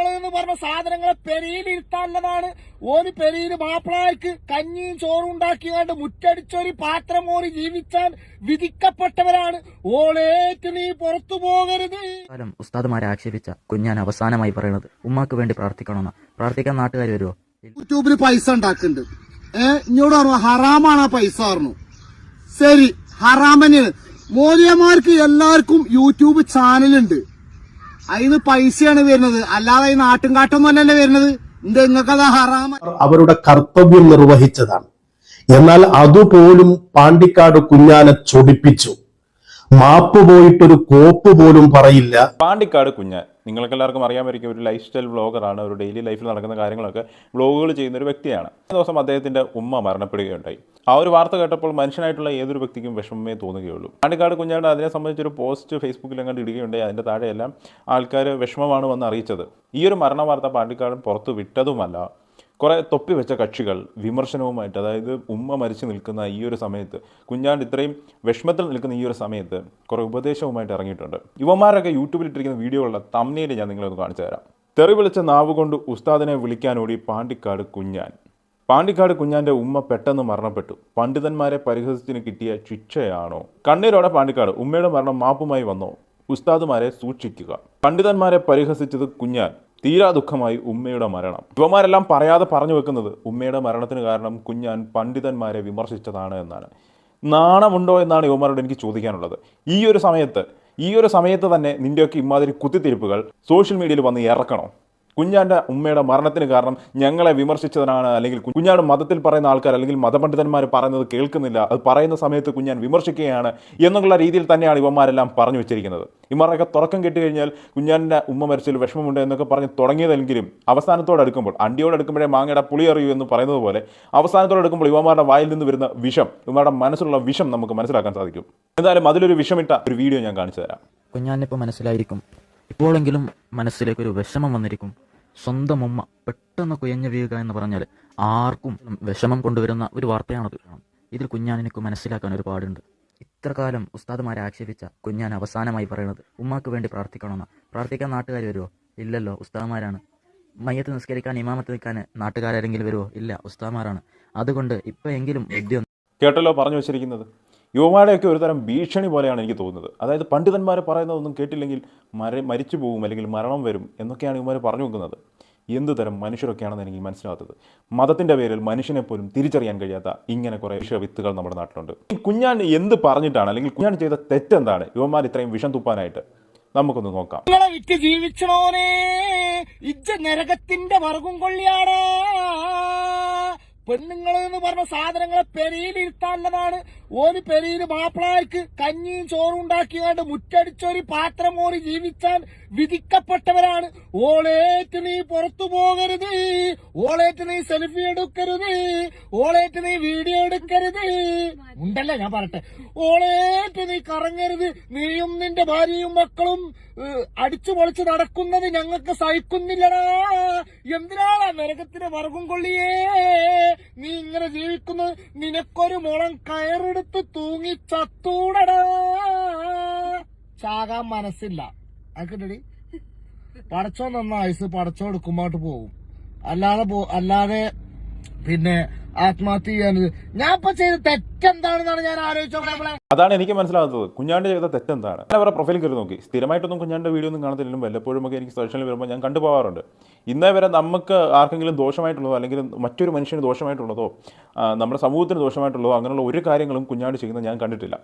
പെണ്ണുങ്ങൾ എന്ന് പറഞ്ഞ സാധനങ്ങളെ പെരിയിലിരുത്താനുള്ളതാണ്. ഒരു പെരിയിൽ മാപ്പിളായ്ക്ക് കഞ്ഞിയും ചോറും ഉണ്ടാക്കിയാണ്ട് മുറ്റടിച്ചൊരു പാത്രം ഓറി ജീവിച്ചാൻ വിധിക്കപ്പെട്ടവരാണ്. ഓളേറ്റ് നീ പുറത്തു പോകരുത്. കാലം ഉസ്താദുമാരെ ആക്ഷേപിച്ച കുഞ്ഞാൻ അവസാനമായി പറയുന്നത് ഉമ്മാക്ക് വേണ്ടി പ്രാർത്ഥിക്കണമെന്ന പ്രാർത്ഥിക്കാൻ നാട്ടുകാർ വരുമോ യൂട്യൂബിൽ പൈസ ഉണ്ടാക്കുന്നുണ്ട് ഏ ഇഞ്ഞോട് പറഞ്ഞു ഹറാമാണ് ആ പൈസ പറഞ്ഞു. ശരി ഹറാമന്. മോദിയമാർക്ക് എല്ലാവർക്കും യൂട്യൂബ് ചാനലുണ്ട്. അതിന് പൈസയാണ് വരുന്നത്. അല്ലാതെ ഈ നാട്ടും കാട്ടൊന്നും അല്ലല്ലേ വരുന്നത്. എന്ത് നിങ്ങൾക്കത് ഹറാമ? അവരുടെ കർത്തവ്യം നിർവഹിച്ചതാണ്. എന്നാൽ അതുപോലും പാണ്ടിക്കാട് കുഞ്ഞാനെ ചൊടിപ്പിച്ചു. മാപ്പ് പോയിട്ടൊരു കോപ്പ് പോലും പറയില്ല. പാണ്ടിക്കാട് കുഞ്ഞാൻ. നിങ്ങൾക്ക് എല്ലാവർക്കും അറിയാമായിരിക്കും ഒരു ലൈഫ് സ്റ്റൈൽ വ്ളോഗറാണ് ഒരു ഡെയിലി ലൈഫിൽ നടക്കുന്ന കാര്യങ്ങളൊക്കെ വ്ളോഗുകൾ ചെയ്യുന്ന ഒരു വ്യക്തിയാണ്. ഈ ദിവസം അദ്ദേഹത്തിന്റെ ഉമ്മ മരണപ്പെടുകയുണ്ടായി. ആ ഒരു വാർത്ത കേട്ടപ്പോൾ മനുഷ്യനായിട്ടുള്ള ഏതൊരു വ്യക്തിക്കും വിഷമമേ തോന്നുകയുള്ളൂ. പാണ്ടിക്കാട് കുഞ്ഞാട് അതിനെ സംബന്ധിച്ചൊരു പോസ്റ്റ് ഫേസ്ബുക്കിൽ അങ്ങോട്ട് ഇടുകയുണ്ടായി. അതിന്റെ താഴെയെല്ലാം ആൾക്കാർ വിഷമമാണ് വന്ന് അറിയിച്ചത്. ഈ ഒരു മരണ വാർത്ത പാണ്ടിക്കാട് പുറത്ത് വിട്ടതുമല്ല. കുറെ തൊപ്പി വെച്ച കക്ഷികൾ വിമർശനവുമായിട്ട് അതായത് ഉമ്മ മരിച്ചു നിൽക്കുന്ന ഈ ഒരു സമയത്ത് കുഞ്ഞാണ്ട് ഇത്രയും വിഷമത്തിൽ നിൽക്കുന്ന ഈ ഒരു സമയത്ത് കുറേ ഉപദേശവുമായിട്ട് ഇറങ്ങിയിട്ടുണ്ട്. യുവമാരൊക്കെ യൂട്യൂബിൽ ഇട്ടിരിക്കുന്ന വീഡിയോകളുടെ തമ്മിയിൽ ഞാൻ നിങ്ങളെ ഒന്ന് കാണിച്ചു തരാം. തെറി വിളിച്ച നാവ് കൊണ്ട് ഉസ്താദിനെ വിളിക്കാനോടി പാണ്ടിക്കാട് കുഞ്ഞാൻ. പാണ്ടിക്കാട് കുഞ്ഞാന്റെ ഉമ്മ പെട്ടെന്ന് മരണപ്പെട്ടു. പണ്ഡിതന്മാരെ പരിഹസിച്ചതിന് കിട്ടിയ ശിക്ഷയാണോ? കണ്ണീരോടെ പാണ്ടിക്കാട് ഉമ്മയുടെ മരണം മാപ്പുമായി വന്നോ? ഉസ്താദുമാരെ സൂക്ഷിക്കുക. പണ്ഡിതന്മാരെ പരിഹസിച്ചത് കുഞ്ഞാൻ. തീരാ ദുഃഖമായി ഉമ്മയുടെ മരണം. യുവമാരെല്ലാം പറയാതെ പറഞ്ഞു വെക്കുന്നത് ഉമ്മയുടെ മരണത്തിന് കാരണം കുഞ്ഞാൻ പണ്ഡിതന്മാരെ വിമർശിച്ചതാണ് എന്നാണ്. നാണമുണ്ടോ എന്നാണ് യുവമാരോട് എനിക്ക് ചോദിക്കാനുള്ളത്. ഈ ഒരു സമയത്ത് ഈ ഒരു സമയത്ത് തന്നെ നിന്റെയൊക്കെ ഇമാതിരി കുത്തിത്തിരിപ്പുകൾ സോഷ്യൽ മീഡിയയിൽ വന്ന് ഇറക്കണോ? കുഞ്ഞാന്റെ ഉമ്മയുടെ മരണത്തിന് കാരണം ഞങ്ങളെ വിമർശിച്ചതിനാണ് അല്ലെങ്കിൽ കുഞ്ഞാട് മതത്തിൽ പറയുന്ന ആൾക്കാർ അല്ലെങ്കിൽ മതപണ്ഡിതന്മാർ പറയുന്നത് കേൾക്കുന്നില്ല. അത് പറയുന്ന സമയത്ത് കുഞ്ഞാൻ വിമർശിക്കുകയാണ് എന്നുള്ള രീതിയിൽ തന്നെയാണ് ഇവന്മാരെല്ലാം പറഞ്ഞു വെച്ചിരിക്കുന്നത്. ഇവന്മാരൊക്കെ തുറക്കം കെട്ടി കഴിഞ്ഞാൽ കുഞ്ഞാന്റെ ഉമ്മ മരിച്ചതിൽ വിഷമമുണ്ട് എന്നൊക്കെ പറഞ്ഞ് തുടങ്ങിയതെങ്കിലും അവസാനത്തോടെ അടുക്കുമ്പോൾ അണ്ടിയോട് അടുക്കുമ്പോഴേ മാങ്ങയുടെ പുളി അറിയൂ എന്ന് പറയുന്നത് പോലെ അവസാനത്തോടെ അടുക്കുമ്പോൾ ഇവന്മാരുടെ വായിൽ നിന്ന് വരുന്ന വിഷം ഇവന്മാരുടെ മനസ്സിലുള്ള വിഷം നമുക്ക് മനസ്സിലാക്കാൻ സാധിക്കും. എന്തായാലും അതിലൊരു വിഷമിട്ട ഒരു വീഡിയോ ഞാൻ കാണിച്ചു തരാം. കുഞ്ഞാനിപ്പോൾ മനസ്സിലായിരിക്കും. ഇപ്പോഴെങ്കിലും മനസ്സിലേക്ക് ഒരു വിഷമം വന്നിരിക്കും. സ്വന്തം ഉമ്മ പെട്ടെന്ന് കുയഞ്ഞു വീഴുക എന്ന് പറഞ്ഞാൽ ആർക്കും വിഷമം കൊണ്ടുവരുന്ന ഒരു വാർത്തയാണത് ഇതിൽ കുഞ്ഞാനിനക്ക് മനസ്സിലാക്കാൻ ഒരുപാടുണ്ട്. ഇത്ര കാലം ഉസ്താദുമാരെ ആക്ഷേപിച്ച കുഞ്ഞാൻ അവസാനമായി പറയുന്നത് ഉമ്മാക്ക് വേണ്ടി പ്രാർത്ഥിക്കണമെന്ന്. പ്രാർത്ഥിക്കാൻ നാട്ടുകാർ വരുമോ ഇല്ലല്ലോ ഉസ്താദുമാരാണ്. മയ്യത്ത് നിസ്കരിക്കാൻ ഇമാമത്ത് നിൽക്കാൻ നാട്ടുകാരെങ്കിലും വരുമോ ഇല്ല ഉസ്താദുമാരാണ്. അതുകൊണ്ട് ഇപ്പോഴെങ്കിലും വിദ്യ കേട്ടല്ലോ പറഞ്ഞു വെച്ചിരിക്കുന്നത്. യുവമാരുടെയൊക്കെ ഒരു തരം ഭീഷണി പോലെയാണ് എനിക്ക് തോന്നുന്നത്. അതായത് പണ്ഡിതന്മാർ പറയുന്നതൊന്നും കേട്ടില്ലെങ്കിൽ മര മരിച്ചു പോകും അല്ലെങ്കിൽ മരണം വരും എന്നൊക്കെയാണ് യുവമാർ പറഞ്ഞു വെക്കുന്നത്. എന്ത് തരം മനുഷ്യരൊക്കെയാണെന്ന് എനിക്ക് മനസ്സിലാകാത്തത് മതത്തിന്റെ പേരിൽ മനുഷ്യനെ പോലും തിരിച്ചറിയാൻ കഴിയാത്ത ഇങ്ങനെ കുറേ വിഷവിത്തുകൾ നമ്മുടെ നാട്ടിലുണ്ട്. കുഞ്ഞാൻ എന്ത് പറഞ്ഞിട്ടാണ് അല്ലെങ്കിൽ കുഞ്ഞാൻ ചെയ്ത തെറ്റെന്താണ്? യുവമാർ ഇത്രയും വിഷം തുപ്പാനായിട്ട്. നമുക്കൊന്ന് നോക്കാം. നിങ്ങളെ വിറ്റ് ജീവിച്ചണോനെ ഇജ്ജ നരകത്തിന്റെ വർഗം കൊള്ളിയാണ്. പെണ്ണുങ്ങൾ എന്ന് പറഞ്ഞ സാധനങ്ങളെ പെരിയിലിരുത്താനുള്ളതാണ് ഓന് പെരിയിൽ മാപ്പിളായ്ക്ക് കഞ്ഞിയും ചോറും ഉണ്ടാക്കിയാണ്ട് മുറ്റടിച്ചൊരു പാത്രം മോറി ജീവിച്ചാൻ വിധിക്കപ്പെട്ടവരാണ്. ഓളേറ്റ് നീ പുറത്തു പോകരുത്. ഓളേറ്റ് നീ സെൽഫി എടുക്കരുത്. ഓളേറ്റ് നീ വീഡിയോ എടുക്കരുത്. ഉണ്ടല്ലേ? ഞാൻ പറട്ടെ ഓളേറ്റ് നീ കറങ്ങരുത്. നീയും നിന്റെ ഭാര്യയും മക്കളും അടിച്ചു പൊളിച്ച് നടക്കുന്നത് ഞങ്ങൾക്ക് സഹിക്കുന്നില്ലടാ. എന്തിനാണ് നരകത്തിന് വർഗം കൊള്ളിയേ? നീ ഇങ്ങനെ ജീവിക്കുന്നത്? നിനക്കൊരു മുളം കയറെടുത്ത് തൂങ്ങി ചത്തൂടടാ. ചാകാൻ മനസ്സില്ല. അതൊക്കെ പടച്ചോ നന്ന പടച്ചോ എടുക്കുമ്പോട്ട് പോകും. അല്ലാതെ അല്ലാതെ പിന്നെ ആത്മഹത്യ ചെയ്യാനത്. ഞാൻ ഇപ്പൊ ചെയ്ത തെറ്റെന്താണെന്നാണ് ഞാൻ ആലോചിച്ചോളെ അതാണ് എനിക്ക് മനസ്സിലാകുന്നത് കുഞ്ഞാണ്ട് ചെയ്ത തെറ്റെന്താണ്? അവരുടെ പ്രൊഫൈൽ കയറി നോക്കി. സ്ഥിരമായിട്ടൊന്നും കുഞ്ഞാണ്ട് വീഡിയോ ഒന്നും കാണത്തില്ലെങ്കിലും വല്ലപ്പോഴും ഒക്കെ എനിക്ക് സോഷ്യലിൽ വരുമ്പോൾ ഞാൻ കണ്ടുപോകാറുണ്ട് ഇന്നേ വരെ നമുക്ക് ആർക്കെങ്കിലും ദോഷമായിട്ടുള്ളതോ അല്ലെങ്കിൽ മറ്റൊരു മനുഷ്യന് ദോഷമായിട്ടുള്ളതോ നമ്മുടെ സമൂഹത്തിന് ദോഷമായിട്ടുള്ളതോ അങ്ങനെയുള്ള ഒരു കാര്യങ്ങളും കുഞ്ഞാണ്ട് ചെയ്യുന്നത് ഞാൻ കണ്ടിട്ടില്ല.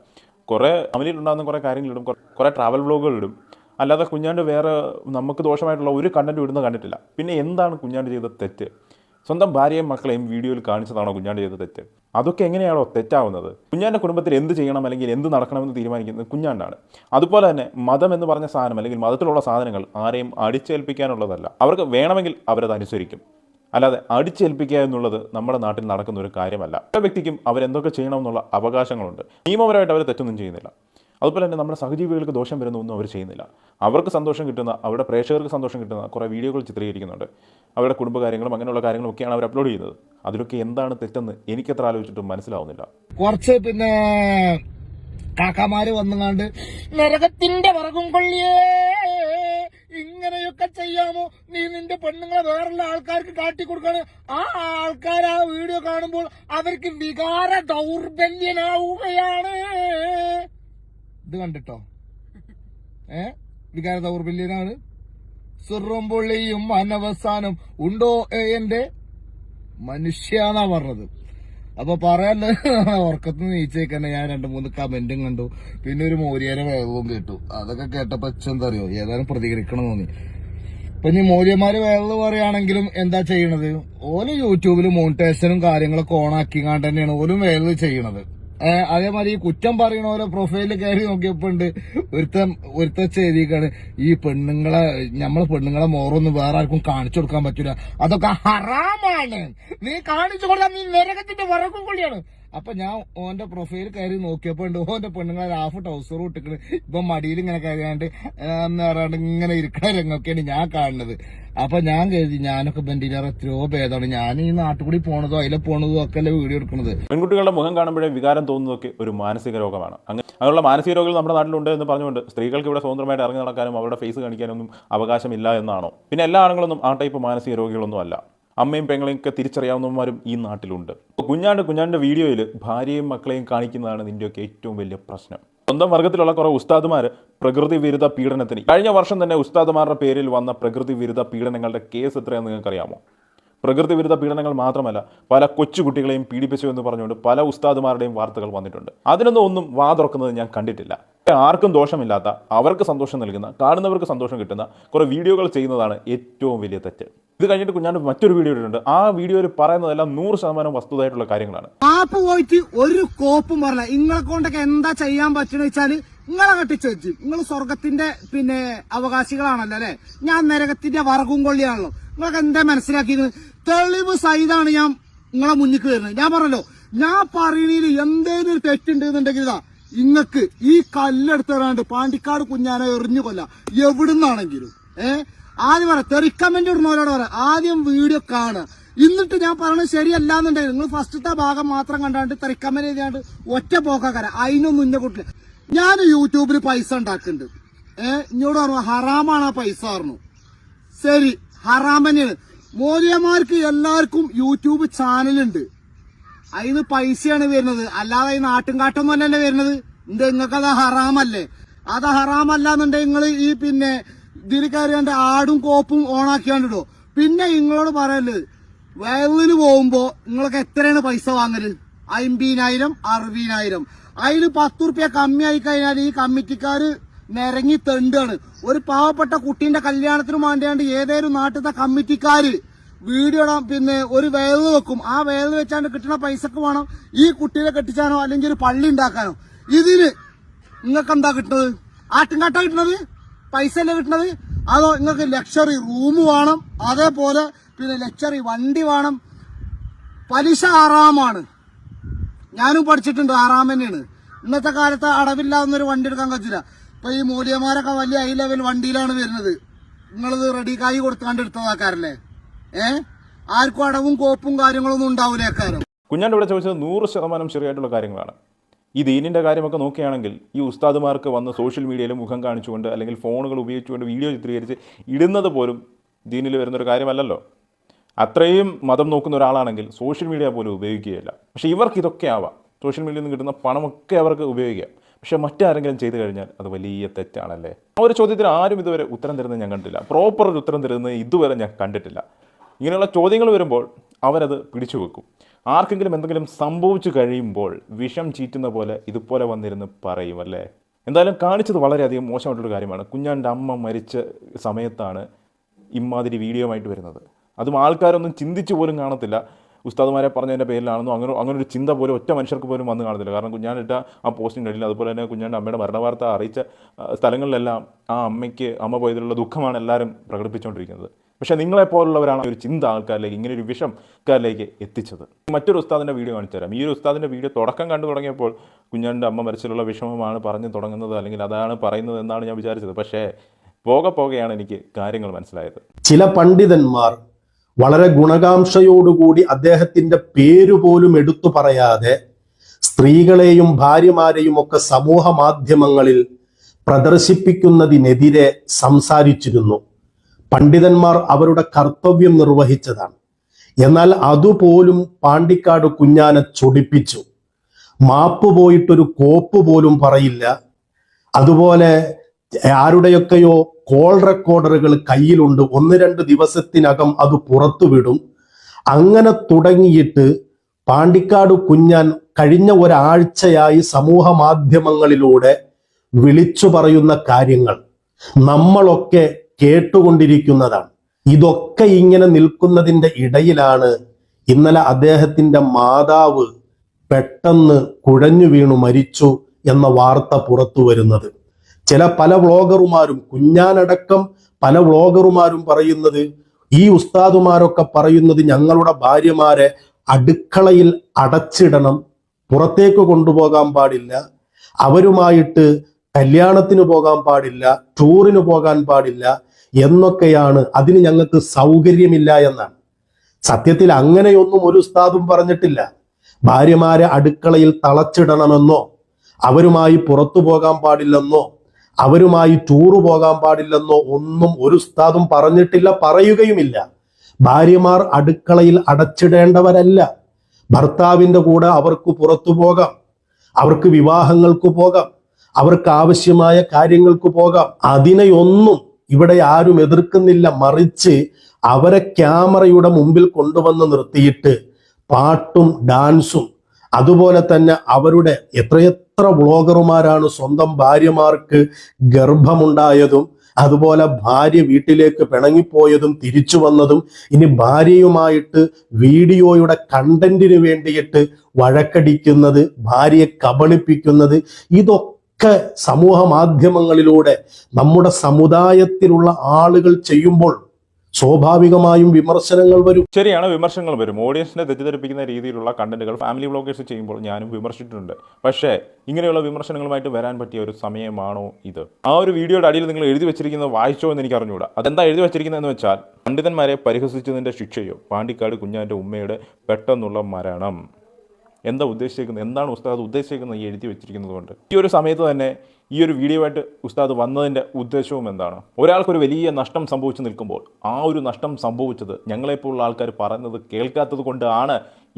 കുറേ അമലിയിലുണ്ടാകുന്ന കുറേ കാര്യങ്ങളിടും കുറേ- ട്രാവൽ ബ്ലോഗുകളിടും അല്ലാതെ കുഞ്ഞാണ്ട് വേറെ നമുക്ക് ദോഷമായിട്ടുള്ള ഒരു കണ്ടന്റ് ഇടുന്നത് കണ്ടിട്ടില്ല. പിന്നെ എന്താണ് കുഞ്ഞാണ്ട് ചെയ്ത തെറ്റ്? സ്വന്തം ഭാര്യയും മക്കളെയും വീഡിയോയിൽ കാണിച്ചതാണോ കുഞ്ഞാണ്ട് ചെയ്ത തെറ്റ്? അതൊക്കെ എങ്ങനെയാണോ തെറ്റാവുന്നത്? കുഞ്ഞാന്റെ കുടുംബത്തിൽ എന്ത് ചെയ്യണം അല്ലെങ്കിൽ എന്ത് നടക്കണമെന്ന് തീരുമാനിക്കുന്നത് കുഞ്ഞാണ്ടാണ്. അതുപോലെ തന്നെ മതം എന്ന് പറഞ്ഞ സാധനം അല്ലെങ്കിൽ മതത്തിലുള്ള സാധനങ്ങൾ ആരെയും അടിച്ചേൽപ്പിക്കാനുള്ളതല്ല. അവർക്ക് വേണമെങ്കിൽ അവരത് അനുസരിക്കും. അല്ലാതെ അടിച്ചേൽപ്പിക്കുക എന്നുള്ളത് നമ്മുടെ നാട്ടിൽ നടക്കുന്ന ഒരു കാര്യമല്ല. ഓരോ വ്യക്തിക്കും അവരെന്തൊക്കെ ചെയ്യണമെന്നുള്ള അവകാശങ്ങളുണ്ട്. നിയമപരമായിട്ട് അവർ തെറ്റൊന്നും ചെയ്യുന്നില്ല. അതുപോലെ തന്നെ നമ്മുടെ സഹജീവികൾക്ക് ദോഷം വരുന്നൊന്നും അവർ ചെയ്യുന്നില്ല. അവർക്ക് സന്തോഷം കിട്ടുന്ന അവരുടെ പ്രേക്ഷകർക്ക് സന്തോഷം കിട്ടുന്ന കുറേ വീഡിയോകൾ ചിത്രീകരിക്കുന്നുണ്ട്. അവരുടെ കുടുംബകാര്യങ്ങളും അങ്ങനെയുള്ള കാര്യങ്ങളൊക്കെയാണ് അവർ അപ്ലോഡ് ചെയ്യുന്നത്. അതിലൊക്കെ എന്താണ് തെറ്റെന്ന് എനിക്കത്ര ആലോചിച്ചിട്ടും മനസ്സിലാവുന്നില്ല. കുറച്ച് പിന്നെ കാക്കാമാര് വന്നുകാണ്ട് നരകത്തിന്റെ വർഗം കൊള്ളിയേ ഇങ്ങനെയൊക്കെ ചെയ്യാമോ? നീ നിന്റെ പെണ്ണുങ്ങളെ വേറുള്ള ആൾക്കാർക്ക് കാട്ടി കാട്ടിക്കൊടുക്കാണ് ആ ആൾക്കാർ ആ വീഡിയോ കാണുമ്പോൾ അവർക്ക് വികാര ദൗർബല്യനാവുകയാണ്. ഇത് കണ്ടിട്ടോ? ഏ? വികാര ദൗർബല്യനാണ് സിറും പുള്ളിയും അനവസാനം ഉണ്ടോ എന്റെ? മനുഷ്യാന്നാ പറഞ്ഞത്. അപ്പൊ പറയാൻ ഉറക്കത്തിന് നീച്ചേക്കന്നെ ഞാൻ രണ്ട് മൂന്ന് കമന്റും കണ്ടു. പിന്നെ ഒരു മോരിയരെ വേഗവും കേട്ടു. അതൊക്കെ കേട്ടപ്പോ അച്ഛന്തറിയോ ഏതായാലും പ്രതികരിക്കണം തോന്നി. ഇപ്പൊ ഇനി മോര്യന്മാര് വേറെ പറയുകയാണെങ്കിലും എന്താ ചെയ്യണത്? ഓൽ യൂട്യൂബിൽ മോണിറ്റേഷനും കാര്യങ്ങളൊക്കെ ഓണാക്കി കാണ്ട് തന്നെയാണ് ഓലും വേറെ ചെയ്യണത്. അതേമാതിരി കുറ്റം പറയണ ഓരോ പ്രൊഫൈലിൽ കയറി നോക്കിയപ്പോ ഉണ്ട്. ഒരുത്ത ഒരുത്ത ചെയ്തിക്കാണ്. ഈ പെണ്ണുങ്ങളെ നമ്മളെ പെണ്ണുങ്ങളെ മോറൊന്നും വേറെ ആർക്കും കാണിച്ചു കൊടുക്കാൻ പറ്റൂല. അതൊക്കെ ഹറാമാണ്. നീ കാണിച്ചു കൊടുത്താൽ നീ നരകത്തിന്റെ വറക്കും കൊള്ളിയാണ്. അപ്പൊ ഞാൻ ഓന്റെ പ്രൊഫൈൽ കയറി നോക്കിയപ്പോ ഉണ്ട് ഓന്റെ പെണ്ണുങ്ങളെ ഹാഫ് ടൗസർ ഇട്ടിക്കണ്. ഇപ്പൊ മടിയിൽ ഇങ്ങനെ കയറിയാണ്ട് എന്ന് പറയാണ്ട് ഇങ്ങനെ ഇരിക്കണ രംഗൊക്കെയാണ് ഞാൻ കാണുന്നത്. അപ്പൊ ഞാൻ കരുതി ഞാനൊക്കെ ബന്റിലേറെ എത്രയോ ഭേദമാണ്. ഞാൻ ഈ നാട്ടുകൂടി പോണതോ അതിലെ പോണതോ ഒക്കെ അല്ലേ വീഡിയോ എടുക്കുന്നത് പെൺകുട്ടികളുടെ മുഖം കാണുമ്പോഴേ വികാരം തോന്നുന്നതൊക്കെ ഒരു മാനസിക രോഗമാണ്. അങ്ങനെ അങ്ങനെയുള്ള മാനസിക രോഗികൾ നമ്മുടെ നാട്ടിലുണ്ട് എന്ന് പറഞ്ഞുകൊണ്ട് സ്ത്രീകൾക്ക് ഇവിടെ സ്വതന്ത്രമായിട്ട് ഇറങ്ങി നടക്കാനും അവരുടെ ഫേസ് കാണിക്കാനൊന്നും അവകാശമില്ല എന്നാണോ? പിന്നെ എല്ലാ ആണുങ്ങളൊന്നും ആ ടൈപ്പ് മാനസിക രോഗികളൊന്നും അല്ല. അമ്മയും പെങ്ങളെയും ഒക്കെ തിരിച്ചറിയാവുന്നവന്മാരും ഈ നാട്ടിലുണ്ട്. കുഞ്ഞാണ്ട് കുഞ്ഞാണ്ട് വീഡിയോയിൽ ഭാര്യയും മക്കളെയും കാണിക്കുന്നതാണ് നിന്റെയൊക്കെ ഏറ്റവും വലിയ പ്രശ്നം. സ്വന്തം വർഗത്തിലുള്ള കുറേ ഉസ്താദുമാർ പ്രകൃതി വിരുദ്ധ പീഡനത്തിന് കഴിഞ്ഞ വർഷം തന്നെ ഉസ്താദുമാരുടെ പേരിൽ വന്ന പ്രകൃതി വിരുദ്ധ പീഡനങ്ങളുടെ കേസ് എത്രയാണെന്ന് നിങ്ങൾക്കറിയാമോ? പ്രകൃതി വിരുദ്ധ പീഡനങ്ങൾ മാത്രമല്ല പല കൊച്ചുകുട്ടികളെയും പീഡിപ്പിച്ചു എന്ന് പറഞ്ഞുകൊണ്ട് പല ഉസ്താദുമാരുടെയും വാർത്തകൾ വന്നിട്ടുണ്ട്. അതിനൊന്നും ഒന്നും വാതുറക്കുന്നത് ഞാൻ കണ്ടിട്ടില്ല. ആർക്കും ദോഷമില്ലാത്ത അവർക്ക് സന്തോഷം നൽകുന്ന കാണുന്നവർക്ക് സന്തോഷം കിട്ടുന്ന കുറേ വീഡിയോകൾ ചെയ്യുന്നതാണ് ഏറ്റവും വലിയ തെറ്റ്. ഇത് കഴിഞ്ഞിട്ട് കുഞ്ഞാണ്ട് മറ്റൊരു വീഡിയോ ഇട്ടിട്ടുണ്ട്. ആ വീഡിയോയിൽ പറയുന്നതെല്ലാം നൂറ് ശതമാനം വസ്തുതായിട്ടുള്ള കാര്യങ്ങളാണ്. കാപ്പ് പോയിട്ട് ഒരു കോപ്പും പറഞ്ഞ ഇങ്ങളെ കൊണ്ടൊക്കെ എന്താ ചെയ്യാൻ പറ്റുന്ന വെച്ചാൽ നിങ്ങളെ കെട്ടിച്ചു വെച്ചു. നിങ്ങൾ സ്വർഗത്തിന്റെ പിന്നെ അവകാശികളാണല്ലോ അല്ലെ? ഞാൻ നരകത്തിന്റെ വറകും കൊള്ളിയാണല്ലോ. നിങ്ങൾക്ക് എന്താ മനസ്സിലാക്കിയത്? തെളിവ് സഹിതാണ് ഞാൻ നിങ്ങളെ മുന്നിൽ വരുന്നത്. ഞാൻ പറഞ്ഞല്ലോ ഞാൻ പറയണതിൽ എന്തേലും ഒരു തെറ്റുണ്ട് എന്നുണ്ടെങ്കിൽ ഇതാ ഇങ്ങക്ക് ഈ കല്ലെടുത്തറാണ്ട് പാണ്ടിക്കാട് കുഞ്ഞാനെ എറിഞ്ഞു കൊല്ല. എവിടുന്നാണെങ്കിലും. ഏ? ആദ്യം പറ തെറിക്കമന്റ് ഇടുന്നവരോട് പറ ആദ്യം വീഡിയോ കാണുക. എന്നിട്ട് ഞാൻ പറയണത് ശരിയല്ല എന്നുണ്ടെങ്കിൽ നിങ്ങൾ ഫസ്റ്റത്തെ ഭാഗം മാത്രം കണ്ടാണ്ട് തെറിക്കമന്റ് എഴുതിയാണ്ട് ഒറ്റ പോക്കാക്കാര അതിനൊന്നും ഇന്ന കൂട്ടില്ല. ഞാൻ യൂട്യൂബിൽ പൈസ ഉണ്ടാക്കുന്നുണ്ട് ഏഹ് ഇന്നോട് പറഞ്ഞു ഹറാമാണ് ആ പൈസ പറഞ്ഞു. ശരി ഹറാമന്യാണ് മോദിയമാർക്ക് എല്ലാവർക്കും യൂട്യൂബ് ചാനലുണ്ട്. അതിന് പൈസയാണ് വരുന്നത്. അല്ലാതെ ഈ നാട്ടുംകാട്ടൊന്നും അല്ലല്ലേ വരുന്നത്. എന്ത് നിങ്ങൾക്ക് അത് ഹറാമല്ലേ? അത് ഹറാമല്ല എന്നുണ്ടെങ്കിൽ നിങ്ങൾ ഈ പിന്നെ ഇതിൽ കയറിയാണ്ട് ആടും കോപ്പും ഓണാക്കിയാണ്ടിടോ. പിന്നെ നിങ്ങളോട് പറയൽ വയലിന് പോകുമ്പോ നിങ്ങൾക്ക് എത്രയാണ് പൈസ വാങ്ങൽ? അമ്പതിനായിരം അറുപതിനായിരം. അതിൽ പത്ത് റുപ്യ കമ്മിയായി കഴിഞ്ഞാൽ ഈ കമ്മിറ്റിക്കാര് നിരങ്ങി തെണ്ടാണ്. ഒരു പാവപ്പെട്ട കുട്ടീന്റെ കല്യാണത്തിന് വേണ്ടിയാണ്ട് ഏതേലും നാട്ടിലത്തെ കമ്മിറ്റിക്കാര് വീഡിയോ ഇടാൻ പിന്നെ ഒരു വേൽ വെക്കും. ആ വേൽ വെച്ചാണ്ട് കിട്ടുന്ന പൈസക്ക് വേണം ഈ കുട്ടീനെ കെട്ടിച്ചാനോ അല്ലെങ്കിൽ ഒരു പള്ളി ഉണ്ടാക്കാനോ. ഇതിന് നിങ്ങൾക്ക് എന്താ കിട്ടുന്നത് ആട്ടിൻകാട്ട കിട്ടുന്നത് പൈസ അല്ലേ കിട്ടുന്നത് അതോ നിങ്ങൾക്ക് ലക്ഷറി റൂം വേണം അതേപോലെ പിന്നെ ലക്ഷറി വണ്ടി വേണം. പലിശ ആറാമാണ്. ഞാനും പഠിച്ചിട്ടുണ്ട് ആറാം തന്നെയാണ്. ഇന്നത്തെ കാലത്ത് അടവില്ലാതൊന്നൊരു വണ്ടി എടുക്കാൻ കഴിച്ചില്ല. ഇപ്പൊ ഈ മൂല്യമാരൊക്കെ വലിയ ഹൈ ലെവൽ വണ്ടിയിലാണ് വരുന്നത്. നിങ്ങളിത് റെഡി കായി കൊടുത്താണ്ട് എടുത്തതാക്കാരല്ലേ? ഏ? ആർക്കും അടവും കോപ്പും കാര്യങ്ങളൊന്നും കാരണം കുഞ്ഞാണ്ട് ഇവിടെ ചോദിച്ചത് നൂറ് ശതമാനം ശരിയായിട്ടുള്ള കാര്യങ്ങളാണ്. ഈ ദീനിന്റെ കാര്യമൊക്കെ നോക്കുകയാണെങ്കിൽ ഈ ഉസ്താദുമാർക്ക് വന്ന് സോഷ്യൽ മീഡിയയിൽ മുഖം കാണിച്ചുകൊണ്ട് അല്ലെങ്കിൽ ഫോണുകൾ ഉപയോഗിച്ചുകൊണ്ട് വീഡിയോ ചിത്രീകരിച്ച് ഇടുന്നത് പോലും ദീനിൽ വരുന്നൊരു കാര്യമല്ലല്ലോ. അത്രയും മതം നോക്കുന്ന ഒരാളാണെങ്കിൽ സോഷ്യൽ മീഡിയ പോലും ഉപയോഗിക്കുകയില്ല. പക്ഷേ ഇവർക്ക് ഇതൊക്കെ ആവാം. സോഷ്യൽ മീഡിയയിൽ നിന്ന് കിട്ടുന്ന പണമൊക്കെ അവർക്ക് ഉപയോഗിക്കാം. പക്ഷേ മറ്റാരെങ്കിലും ചെയ്തു കഴിഞ്ഞാൽ അത് വലിയ തെറ്റാണല്ലേ? ആ ഒരു ചോദ്യത്തിന് ആരും ഇതുവരെ ഉത്തരം തരുന്നത് ഞാൻ കണ്ടിട്ടില്ല. പ്രോപ്പർ ഒരു ഉത്തരം തരുന്നത് ഇതുവരെ ഞാൻ കണ്ടിട്ടില്ല. ഇങ്ങനെയുള്ള ചോദ്യങ്ങൾ വരുമ്പോൾ അവരത് പിടിച്ചു വെക്കും. ആർക്കെങ്കിലും എന്തെങ്കിലും സംഭവിച്ചു കഴിയുമ്പോൾ വിഷം ചീറ്റുന്ന പോലെ ഇതുപോലെ വന്നിരുന്ന് പറയും അല്ലേ? എന്തായാലും കാണിച്ചത് വളരെയധികം മോശമായിട്ടുള്ള കാര്യമാണ്. കുഞ്ഞാന്റെ അമ്മ മരിച്ച സമയത്താണ് ഇമ്മാതിരി വീഡിയോ ആയിട്ട് വരുന്നത്. അതും ആൾക്കാരൊന്നും ചിന്തിച്ചു പോലും കാണത്തില്ല. ഉസ്താദുമാരെ പറഞ്ഞതിന്റെ പേരിലാണെന്നോ അങ്ങനെ അങ്ങനെ ഒരു ചിന്ത പോലും ഒറ്റ മനുഷ്യർക്ക് പോലും വന്ന് കാണത്തില്ല. കാരണം കുഞ്ഞാനിട്ട ആ പോസ്റ്റിന്റെ ഇടയിൽ അതുപോലെ തന്നെ കുഞ്ഞാന്റെ അമ്മയുടെ മരണവാർത്ത അറിയിച്ച സ്ഥലങ്ങളിലെല്ലാം ആ അമ്മയ്ക്ക് അമ്മ പോയതിലുള്ള ദുഃഖമാണ് എല്ലാവരും പ്രകടിപ്പിച്ചുകൊണ്ടിരിക്കുന്നത്. പക്ഷേ നിങ്ങളെപ്പോലുള്ളവരാണ് ഒരു ചിന്ത ആൾക്കാരിലേക്ക് ഇങ്ങനെ ഒരു വിഷം ആൾക്കാരിലേക്ക് എത്തിച്ചത്. മറ്റൊരു ഉസ്താദിന്റെ വീഡിയോ കാണിച്ചു തരാം. ഈ ഒരു ഉസ്താദിന്റെ വീഡിയോ തുടക്കം കണ്ടു തുടങ്ങിയപ്പോൾ കുഞ്ഞാന്റെ അമ്മ മരിച്ചിലുള്ള വിഷമമാണ് പറഞ്ഞു തുടങ്ങുന്നത് അല്ലെങ്കിൽ അതാണ് പറയുന്നത് എന്നാണ് ഞാൻ വിചാരിച്ചത്. പക്ഷേ പോകെ പോകെയാണ് എനിക്ക് കാര്യങ്ങൾ മനസ്സിലായത്. ചില പണ്ഡിതന്മാർ വളരെ ഗുണകാംക്ഷയോടുകൂടി അദ്ദേഹത്തിന്റെ പേര് പോലും എടുത്തു പറയാതെ സ്ത്രീകളെയും ഭാര്യമാരെയും ഒക്കെ സമൂഹ മാധ്യമങ്ങളിൽ പ്രദർശിപ്പിക്കുന്നതിനെതിരെ സംസാരിച്ചിരുന്നു. പണ്ഡിതന്മാർ അവരുടെ കർത്തവ്യം നിർവഹിച്ചതാണ്. എന്നാൽ അതുപോലും പാണ്ടിക്കാട് കുഞ്ഞാനെ ചൊടിപ്പിച്ചു. മാപ്പ് പോയിട്ടൊരു കോപ്പ് പോലും പറയില്ല. അതുപോലെ ആരുടെയൊക്കെയോ കോൾ റെക്കോർഡറുകൾ കയ്യിലുണ്ട്. ഒന്ന് രണ്ട് ദിവസത്തിനകം അത് പുറത്തുവിടും. അങ്ങനെ തുടങ്ങിയിട്ട് പാണ്ടിക്കാട് കുഞ്ഞാൻ കഴിഞ്ഞ ഒരാഴ്ചയായി സമൂഹ മാധ്യമങ്ങളിലൂടെ വിളിച്ചു പറയുന്ന കാര്യങ്ങൾ. നമ്മളൊക്കെ കേട്ടുകൊണ്ടിരിക്കുന്നതാണ്. ഇതൊക്കെ ഇങ്ങനെ നിൽക്കുന്നതിന്റെ ഇടയിലാണ് ഇന്നലെ അദ്ദേഹത്തിന്റെ മാതാവ് പെട്ടെന്ന് കുഴഞ്ഞു വീണു മരിച്ചു എന്ന വാർത്ത പുറത്തു വരുന്നത്. ചില പല വ്ളോഗറുമാരും കുഞ്ഞാനടക്കം പല വ്ളോഗറുമാരും പറയുന്നത് ഈ ഉസ്താദുമാരൊക്കെ പറയുന്നത് ഞങ്ങളുടെ ഭാര്യമാരെ അടുക്കളയിൽ അടച്ചിടണം പുറത്തേക്ക് കൊണ്ടുപോകാൻ പാടില്ല അവരുമായിട്ട് കല്യാണത്തിന് പോകാൻ പാടില്ല ടൂറിന് പോകാൻ പാടില്ല എന്നൊക്കെയാണ് അതിന് ഞങ്ങൾക്ക് സൗകര്യമില്ല എന്നാണ്. സത്യത്തിൽ അങ്ങനെയൊന്നും ഒരു ഉസ്താദും പറഞ്ഞിട്ടില്ല. ഭാര്യമാരെ അടുക്കളയിൽ തളച്ചിടണമെന്നോ അവരുമായി പുറത്തു പോകാൻ പാടില്ലെന്നോ അവരുമായി ടൂറ് പോകാൻ പാടില്ലെന്നോ ഒന്നും ഒരു ഉസ്താദും പറഞ്ഞിട്ടില്ല പറയുകയുമില്ല. ഭാര്യമാർ അടുക്കളയിൽ അടച്ചിടേണ്ടവരല്ല. ഭർത്താവിന്റെ കൂടെ അവർക്ക് പുറത്തു പോകാം അവർക്ക് വിവാഹങ്ങൾക്ക് പോകാം അവർക്ക് ആവശ്യമായ കാര്യങ്ങൾക്ക് പോകാം. അതിനെയൊന്നും ഇവിടെ ആരും എതിർക്കുന്നില്ല. മറിച്ച് അവരെ ക്യാമറയുടെ മുമ്പിൽ കൊണ്ടുവന്ന് നിർത്തിയിട്ട് പാട്ടും ഡാൻസും അതുപോലെ തന്നെ അവരുടെ എത്രയെത്ര വ്ളോഗർമാരാണ് സ്വന്തം ഭാര്യമാർക്ക് ഗർഭമുണ്ടായതും അതുപോലെ ഭാര്യ വീട്ടിലേക്ക് പിണങ്ങിപ്പോയതും തിരിച്ചു വന്നതും ഇനി ഭാര്യയുമായിട്ട് വീഡിയോയുടെ കണ്ടന്റിന് വേണ്ടിയിട്ട് വഴക്കടിക്കുന്നത് ഭാര്യയെ കബളിപ്പിക്കുന്നത് ഇതൊക്കെ സമൂഹ മാധ്യമങ്ങളിലൂടെ നമ്മുടെ സമുദായത്തിലുള്ള ആളുകൾ ചെയ്യുമ്പോൾ സ്വാഭാവികമായും വിമർശനങ്ങൾ വരും. ശരിയാണ് വിമർശനങ്ങൾ വരും. ഓഡിയൻസിനെ തെറ്റിദ്ധരിപ്പിക്കുന്ന രീതിയിലുള്ള കണ്ടന്റുകൾ ഫാമിലി വ്ളോഗേഴ്സ് ചെയ്യുമ്പോൾ ഞാനും വിമർശിച്ചിട്ടുണ്ട്. പക്ഷേ ഇങ്ങനെയുള്ള വിമർശനങ്ങളുമായിട്ട് വരാൻ പറ്റിയ ഒരു സമയമാണോ ഇത്? ആ ഒരു വീഡിയോയുടെ അടിയിൽ നിങ്ങൾ എഴുതി വെച്ചിരിക്കുന്നത് വായിച്ചോ എന്ന് എനിക്ക് അറിഞ്ഞുകൂടാ. അതെന്താ എഴുതി വെച്ചിരിക്കുന്നതെന്ന് വെച്ചാൽ പണ്ഡിതന്മാരെ പരിഹസിച്ചതിന്റെ ശിക്ഷയോ പാണ്ടിക്കാട് കുഞ്ഞാന്റെ ഉമ്മയുടെ പെട്ടെന്നുള്ള മരണം. എന്താ ഉദ്ദേശിക്കുന്നത് എന്താണ് ഉസ്താദ് ഉദ്ദേശിക്കുന്നത് ഈ എഴുതി വെച്ചിരിക്കുന്നത് കൊണ്ട് ഈ ഒരു സമയത്ത് തന്നെ ഈ ഒരു വീഡിയോ ആയിട്ട് ഉസ്താദ് വന്നതിന്റെ ഉദ്ദേശവും എന്താണ്? ഒരാൾക്കൊരു വലിയ നഷ്ടം സംഭവിച്ചു നിൽക്കുമ്പോൾ ആ ഒരു നഷ്ടം സംഭവിച്ചത് ഞങ്ങളെപ്പോലുള്ള ആൾക്കാർ പറയുന്നത് കേൾക്കാത്തത് കൊണ്ടാണ്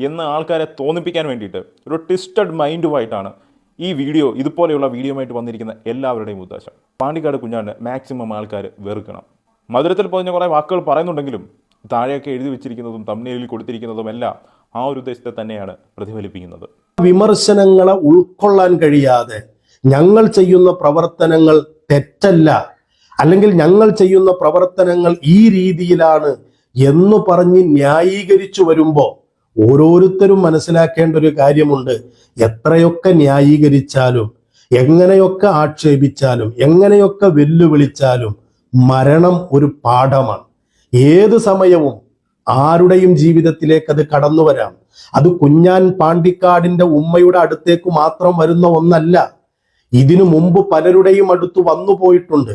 എന്ന് ആൾക്കാരെ തോന്നിപ്പിക്കാൻ വേണ്ടിയിട്ട് ഒരു ട്വിസ്റ്റഡ് മൈൻഡുമായിട്ടാണ് ഈ വീഡിയോ ഇതുപോലെയുള്ള വീഡിയോയുമായിട്ട് വന്നിരിക്കുന്ന എല്ലാവരുടെയും ഉദ്ദേശം. പാണ്ടിക്കാട് കുഞ്ഞാണ്ട് മാക്സിമം ആൾക്കാർ വെറുക്കണം. മധുരത്തിൽ പറഞ്ഞ കുറേ വാക്കുകൾ പറയുന്നുണ്ടെങ്കിലും താഴെയൊക്കെ എഴുതി വെച്ചിരിക്കുന്നതും തമ്മിലിൽ കൊടുത്തിരിക്കുന്നതും എല്ലാം ആ ഒരു ഉദ്ദേശത്തെ തന്നെയാണ് പ്രതിഫലിപ്പിക്കുന്നത്. വിമർശനങ്ങളെ ഉൾക്കൊള്ളാൻ കഴിയാതെ ഞങ്ങൾ ചെയ്യുന്ന പ്രവർത്തനങ്ങൾ തെറ്റല്ല അല്ലെങ്കിൽ ഞങ്ങൾ ചെയ്യുന്ന പ്രവർത്തനങ്ങൾ ഈ രീതിയിലാണ് എന്ന് പറഞ്ഞ് ന്യായീകരിച്ചു വരുമ്പോൾ ഓരോരുത്തരും മനസ്സിലാക്കേണ്ട ഒരു കാര്യമുണ്ട്. എത്രയൊക്കെ ന്യായീകരിച്ചാലും എങ്ങനെയൊക്കെ ആക്ഷേപിച്ചാലും എങ്ങനെയൊക്കെ വെല്ലുവിളിച്ചാലും മരണം ഒരു പാഠമാണ്. ഏത് സമയവും ആരുടെയും ജീവിതത്തിലേക്ക് അത് കടന്നു വരാം. അത് കുഞ്ഞാൻ പാണ്ടിക്കാടിന്റെ ഉമ്മയുടെ അടുത്തേക്ക് മാത്രം വരുന്ന ഒന്നല്ല. ഇതിനു മുമ്പ് പലരുടെയും അടുത്ത് വന്നു പോയിട്ടുണ്ട്.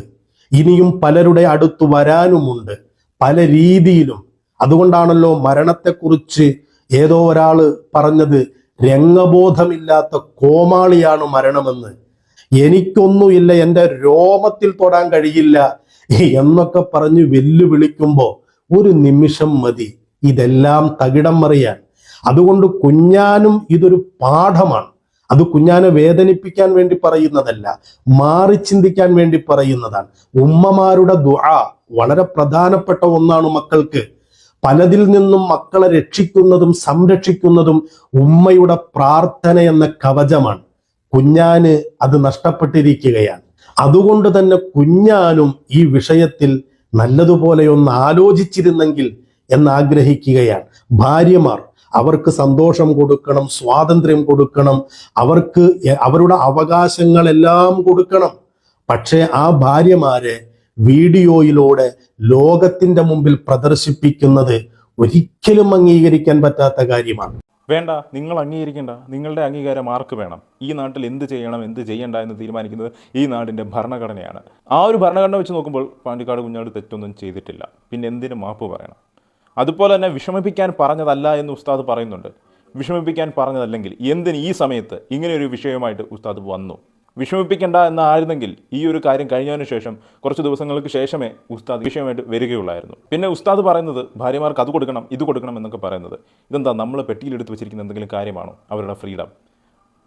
ഇനിയും പലരുടെ അടുത്ത് വരാനുമുണ്ട്. പല രീതിയിലും. അതുകൊണ്ടാണല്ലോ മരണത്തെക്കുറിച്ച് ഏതോ ഒരാൾ പറഞ്ഞത് രംഗബോധമില്ലാത്ത കോമാളിയാണ് മരണമെന്ന്. എനിക്കൊന്നുമില്ല എന്റെ രോമത്തിൽ തൊടാൻ കഴിയില്ല എന്നൊക്കെ പറഞ്ഞ് വെല്ലുവിളിക്കുമ്പോൾ ഒരു നിമിഷം മതി. ഇതെല്ലാം തകിടം മറിയാൻ. അതുകൊണ്ട് കുഞ്ഞാനും ഇതൊരു പാഠമാണ്. അത് കുഞ്ഞാനെ വേദനിപ്പിക്കാൻ വേണ്ടി പറയുന്നതല്ല മാറി ചിന്തിക്കാൻ വേണ്ടി പറയുന്നതാണ്. ഉമ്മമാരുടെ ദുആ വളരെ പ്രധാനപ്പെട്ട ഒന്നാണ് മക്കൾക്ക്. പലതിൽ നിന്നും മക്കളെ രക്ഷിക്കുന്നതും സംരക്ഷിക്കുന്നതും ഉമ്മയുടെ പ്രാർത്ഥന എന്ന കവചമാണ്. കുഞ്ഞാന് അത് നഷ്ടപ്പെട്ടിരിക്കുകയാണ്. അതുകൊണ്ട് തന്നെ കുഞ്ഞാനും ഈ വിഷയത്തിൽ നല്ലതുപോലെ ഒന്ന് ആലോചിച്ചിരുന്നെങ്കിൽ എന്നാഗ്രഹിക്കുകയാണ്. ഭാര്യമാർ അവർക്ക് സന്തോഷം കൊടുക്കണം സ്വാതന്ത്ര്യം കൊടുക്കണം അവർക്ക് അവരുടെ അവകാശങ്ങളെല്ലാം കൊടുക്കണം. പക്ഷേ ആ ഭാര്യമാരെ വീഡിയോയിലൂടെ ലോകത്തിന്റെ മുമ്പിൽ പ്രദർശിപ്പിക്കുന്നത് ഒരിക്കലും അംഗീകരിക്കാൻ പറ്റാത്ത കാര്യമാണ്. വേണ്ട നിങ്ങൾ അംഗീകരിക്കേണ്ട. നിങ്ങളുടെ അംഗീകാരം ആർക്ക് വേണം? ഈ നാട്ടിൽ എന്ത് ചെയ്യണം എന്ത് ചെയ്യണ്ട എന്ന് തീരുമാനിക്കുന്നത് ഈ നാടിന്റെ ഭരണഘടനയാണ്. ആ ഒരു ഭരണഘടന വെച്ച് നോക്കുമ്പോൾ പാണ്ടിക്കാട് കുഞ്ഞാട് തെറ്റൊന്നും ചെയ്തിട്ടില്ല. പിന്നെ എന്തിനു മാപ്പ് പറയണം? അതുപോലെ തന്നെ വിഷമിപ്പിക്കാൻ പറഞ്ഞതല്ല എന്ന് ഉസ്താദ് പറയുന്നുണ്ട്. വിഷമിപ്പിക്കാൻ പറഞ്ഞതല്ലെങ്കിൽ എന്തിന് ഈ സമയത്ത് ഇങ്ങനെയൊരു വിഷയമായിട്ട് ഉസ്താദ് വന്നു? വിഷമിപ്പിക്കേണ്ട എന്നായിരുന്നെങ്കിൽ ഈ ഒരു കാര്യം കഴിഞ്ഞതിന് ശേഷം കുറച്ച് ദിവസങ്ങൾക്ക് ശേഷമേ ഉസ്താദ് വിഷയമായിട്ട് വരികയുള്ളായിരുന്നു. പിന്നെ ഉസ്താദ് പറയുന്നത് ഭാര്യമാർക്ക് അത് കൊടുക്കണം ഇത് കൊടുക്കണം എന്നൊക്കെ പറയുന്നത്. ഇതെന്താ നമ്മൾ പെട്ടിയിലെടുത്ത് വെച്ചിരിക്കുന്ന എന്തെങ്കിലും കാര്യമാണോ അവരുടെ ഫ്രീഡം?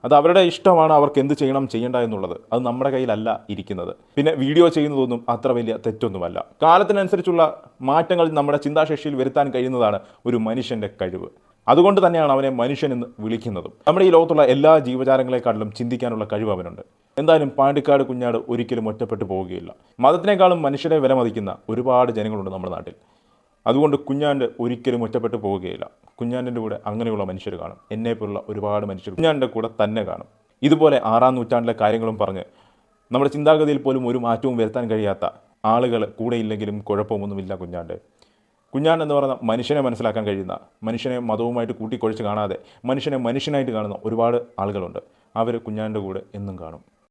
അത് അവരുടെ ഇഷ്ടമാണ് അവർക്ക് എന്ത് ചെയ്യണം ചെയ്യേണ്ട എന്നുള്ളത്. അത് നമ്മുടെ കയ്യിലല്ല ഇരിക്കുന്നത്. പിന്നെ വീഡിയോ ചെയ്യുന്നതൊന്നും അത്ര വലിയ തെറ്റൊന്നുമല്ല. കാലത്തിനനുസരിച്ചുള്ള മാറ്റങ്ങൾ നമ്മുടെ ചിന്താശേഷിയിൽ വരുത്താൻ കഴിയുന്നതാണ് ഒരു മനുഷ്യന്റെ കഴിവ്. അതുകൊണ്ട് തന്നെയാണ് അവനെ മനുഷ്യൻ എന്ന് വിളിക്കുന്നതും. നമ്മുടെ ഈ ലോകത്തുള്ള എല്ലാ ജീവജാലങ്ങളെക്കാട്ടിലും ചിന്തിക്കാനുള്ള കഴിവ് അവനുണ്ട്. എന്തായാലും പാണ്ടിക്കാട് കുഞ്ഞാട് ഒരിക്കലും ഒറ്റപ്പെട്ടു പോവുകയില്ല. മതത്തിനേക്കാളും മനുഷ്യരെ വില മതിക്കുന്ന ഒരുപാട് ജനങ്ങളുണ്ട് നമ്മുടെ നാട്ടിൽ. അതുകൊണ്ട് കുഞ്ഞാണ്ട് ഒരിക്കലും ഒറ്റപ്പെട്ടു പോവുകയില്ല. കുഞ്ഞാണ്ടിന്റെ കൂടെ അങ്ങനെയുള്ള മനുഷ്യർ കാണും. എന്നെപ്പോലുള്ള ഒരുപാട് മനുഷ്യർ കുഞ്ഞാണ്ടിന്റെ കൂടെ തന്നെ കാണും. ഇതുപോലെ ആറാം നൂറ്റാണ്ടിലെ കാര്യങ്ങളും പറഞ്ഞ് നമ്മുടെ ചിന്താഗതിയിൽ പോലും ഒരു മാറ്റവും വരുത്താൻ കഴിയാത്ത ആളുകൾ കൂടെയില്ലെങ്കിലും കുഴപ്പമൊന്നുമില്ല കുഞ്ഞാണ്ട്. കുഞ്ഞാണ്ട് എന്ന് പറയുന്ന മനുഷ്യനെ മനസ്സിലാക്കാൻ കഴിയുന്ന മനുഷ്യനെ മതവുമായിട്ട് കൂട്ടിക്കൊഴിച്ച് കാണാതെ മനുഷ്യനെ മനുഷ്യനായിട്ട് കാണുന്ന ഒരുപാട് ആളുകളുണ്ട്. അവർ കുഞ്ഞാന്റെ കൂടെ എന്നും കാണും.